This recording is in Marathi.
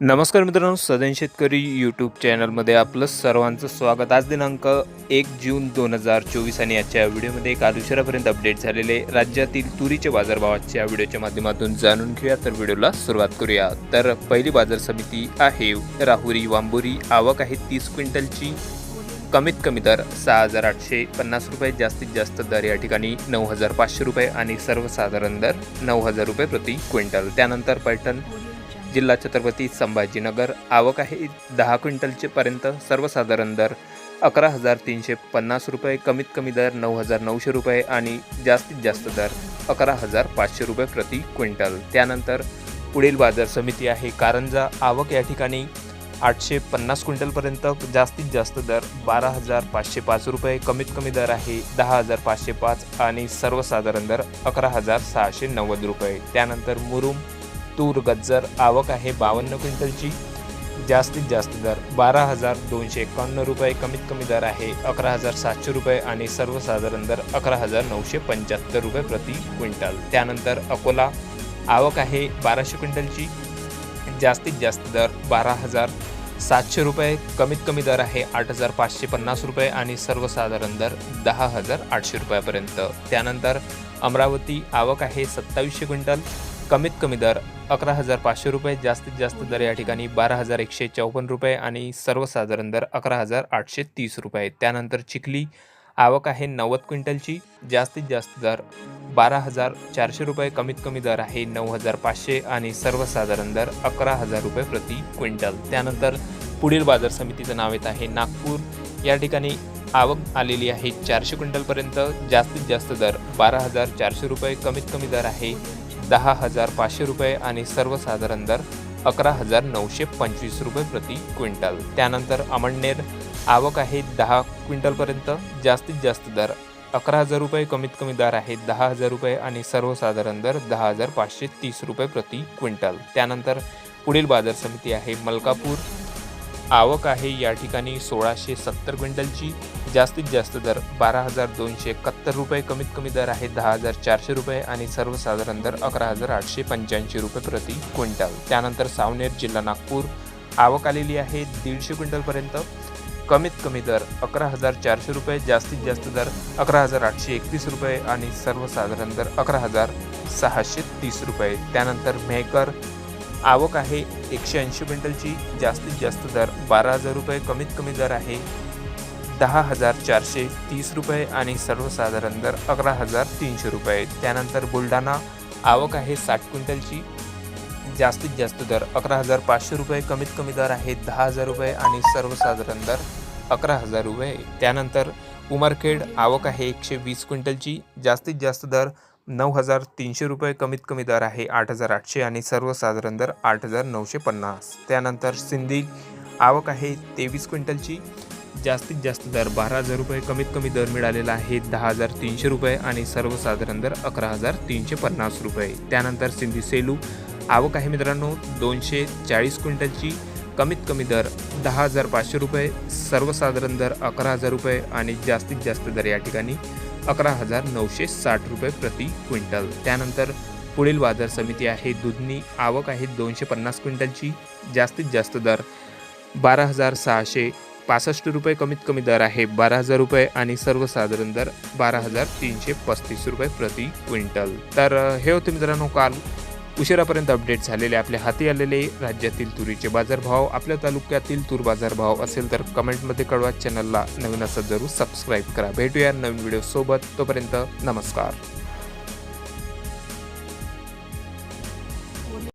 नमस्कार मित्रांनो सदन शेतकरी यूट्यूब चॅनलमध्ये आपलं सर्वांचं स्वागत. आज दिनांक एक जून दोन हजार चोवीस आणि आजच्या व्हिडिओमध्ये काल उशिरापर्यंत अपडेट झालेले राज्यातील तुरीच्या बाजारभावाच्या व्हिडिओच्या माध्यमातून जाणून घेऊया. तर व्हिडिओला सुरुवात करूया. तर पहिली बाजार समिती आहे राहुरी वांबोरी. आवक आहे तीस क्विंटलची. कमीत कमी दर सहा हजार आठशे पन्नास रुपये जास्तीत जास्त दर या ठिकाणी नऊ हजार पाचशे रुपये आणि सर्वसाधारण दर नऊ हजार रुपये प्रति क्विंटल. त्यानंतर पैठण जिल्हा छत्रपती संभाजीनगर. आवक आहे दहा क्विंटलचे पर्यंत सर्वसाधारण दर अकरा हजार तीनशे पन्नास रुपये कमीत कमी दर नऊ हजार नऊशे रुपये आणि जास्तीत जास्त दर अकरा हजार पाचशे रुपये प्रति क्विंटल. त्यानंतर पुढील बाजार समिती आहे. कारंजा आवक या ठिकाणी आठशे पन्नास क्विंटलपर्यंत जास्तीत जास्त दर बारा हजार पाचशे पाच रुपये कमीत कमी दर आहे दहा हजार पाचशे पाच आणि सर्वसाधारण दर अकरा हजार सहाशे नव्वद रुपये. त्यानंतर मुरुम तूर गज्जर आवक आहे बावन्न क्विंटलची. जास्तीत जास्त दर बारा हजार दोनशे एकावन्न रुपये कमीत कमी दर आहे अकरा हजार सातशे रुपये आणि सर्वसाधारण दर अकरा हजार नऊशे पंच्याहत्तर रुपये प्रति क्विंटल. त्यानंतर अकोला आवक आहे बाराशे क्विंटलची. जास्तीत जास्त दर बारा हजार सातशे रुपये कमीत कमी दर आहे आठ हजार पाचशे पन्नास रुपये आणि सर्वसाधारण दर दहा हजार आठशे रुपयापर्यंत. त्यानंतर अमरावती आवक आहे सत्तावीसशे क्विंटल. कमीत कमी दर अकरा हजार पाचशे रुपये जास्तीत जास्त दर या ठिकाणी बारा हजार एकशे चौपन्न रुपये आणि सर्वसाधारण दर अकरा हजार आठशे तीस रुपये त्यानंतर चिखली आवक आहे नव्वद क्विंटलची जास्तीत जास्त दर बारा हजार चारशे रुपये कमीत कमी दर आहे नऊ हजार पाचशे आणि सर्वसाधारण दर अकरा हजार रुपये प्रति क्विंटल. त्यानंतर पुढील बाजार समितीचं नाव येत आहे नागपूर. या ठिकाणी आवक आलेली आहे चारशे क्विंटलपर्यंत जास्तीत जास्त दर बारा हजार चारशे रुपये कमीत कमी दर आहे दहा हजार पाचशे रुपये आणि सर्वसाधारण दर अकरा हजार नऊशे पंचवीस रुपये प्रति क्विंटल. त्यानंतर अमळनेर आवक आहे दहा क्विंटलपर्यंत जास्तीत जास्त दर अकरा हजार रुपये कमीत कमी दर आहे दहा हजार रुपये आणि सर्वसाधारण दर दहा हजार पाचशे तीस रुपये प्रति क्विंटल. त्यानंतर पुढील बाजार समिती आहे मलकापूर. आवक आहे या ठिकाणी सोळाशे सत्तर क्विंटलची. जास्तीत जास्त दर बारा हजार दोनशे एकाहत्तर रुपये कमीत कमी दर आहे दहा हजार चारशे रुपये आणि सर्वसाधारण दर अकरा हजार आठशे पंच्याऐंशी रुपये प्रति क्विंटल. त्यानंतर सावनेर जिल्हा नागपूर आवक आलेली आहे दीडशे क्विंटलपर्यंत कमीत कमी दर अकरा हजार चारशे रुपये जास्तीत जास्त दर अकरा हजार आठशे एकतीस रुपये आणि सर्वसाधारण दर अकरा हजार सहाशे तीस रुपये. त्यानंतर मेहकर आवक आहे एकशे ऐंशी क्विंटलची जास्तीत जास्त दर बारा हजार रुपये कमीत कमी दर आहे दहा हजार चारशे तीस रुपये आणि सर्वसाधारण दर अकरा हजार तीनशे रुपये त्यानंतर बुलढाणा आवक आहे साठ क्विंटलची. जास्तीत जास्त दर अकरा हजार पाचशे रुपये कमीत कमी दर आहे दहा हजार रुपये आणि सर्वसाधारण दर अकरा हजार रुपये त्यानंतर उमरखेड आवक आहे एकशे वीस क्विंटलची. जास्तीत जास्त दर नऊ हजार तीनशे रुपये कमीत कमी दर आहे आठ हजार आठशे आणि सर्वसाधारण दर आठ हजार नऊशे पन्नास. त्यानंतर सिंधी आवक आहे तेवीस क्विंटलची. जास्तीत जास्त दर बारा हजार रुपये कमीत कमी दर मिळालेला आहे दहा हजार तीनशे रुपये आणि सर्वसाधारण दर अकरा हजार तीनशे पन्नास रुपये. त्यानंतर सिंधी सेलू आवक आहे मित्रांनो दोनशे चाळीस क्विंटलची कमीत कमी दर दहा हजार पाचशे रुपये सर्वसाधारण दर अकरा हजार रुपये आणि जास्तीत जास्त दर या ठिकाणी अकरा हजार नऊशे साठ रुपये प्रति क्विंटल. त्यानंतर पुढील बाजार समिती आहे दुधनी आवक आहे दोनशे पन्नास क्विंटलची जास्तीत जास्त दर बारा हजार सहाशे पासष्ट रुपये कमीत कमी दर आहे बारा हजार रुपये आणि सर्वसाधारण दर बारा हजार तीनशे पस्तीस रुपये प्रति क्विंटल. तर हे होते मित्रांनो काल उशिरापर्यंत अपडेट झालेले आपल्या हाती आलेले राज्यातील तुरीचे बाजारभाव. आपल्या तालुक्यातील तूर बाजारभाव असेल तर कमेंटमध्ये कळवा. चॅनलला नवीन असं जरूर सबस्क्राईब करा. भेटूया नवीन व्हिडिओसोबत. तोपर्यंत नमस्कार.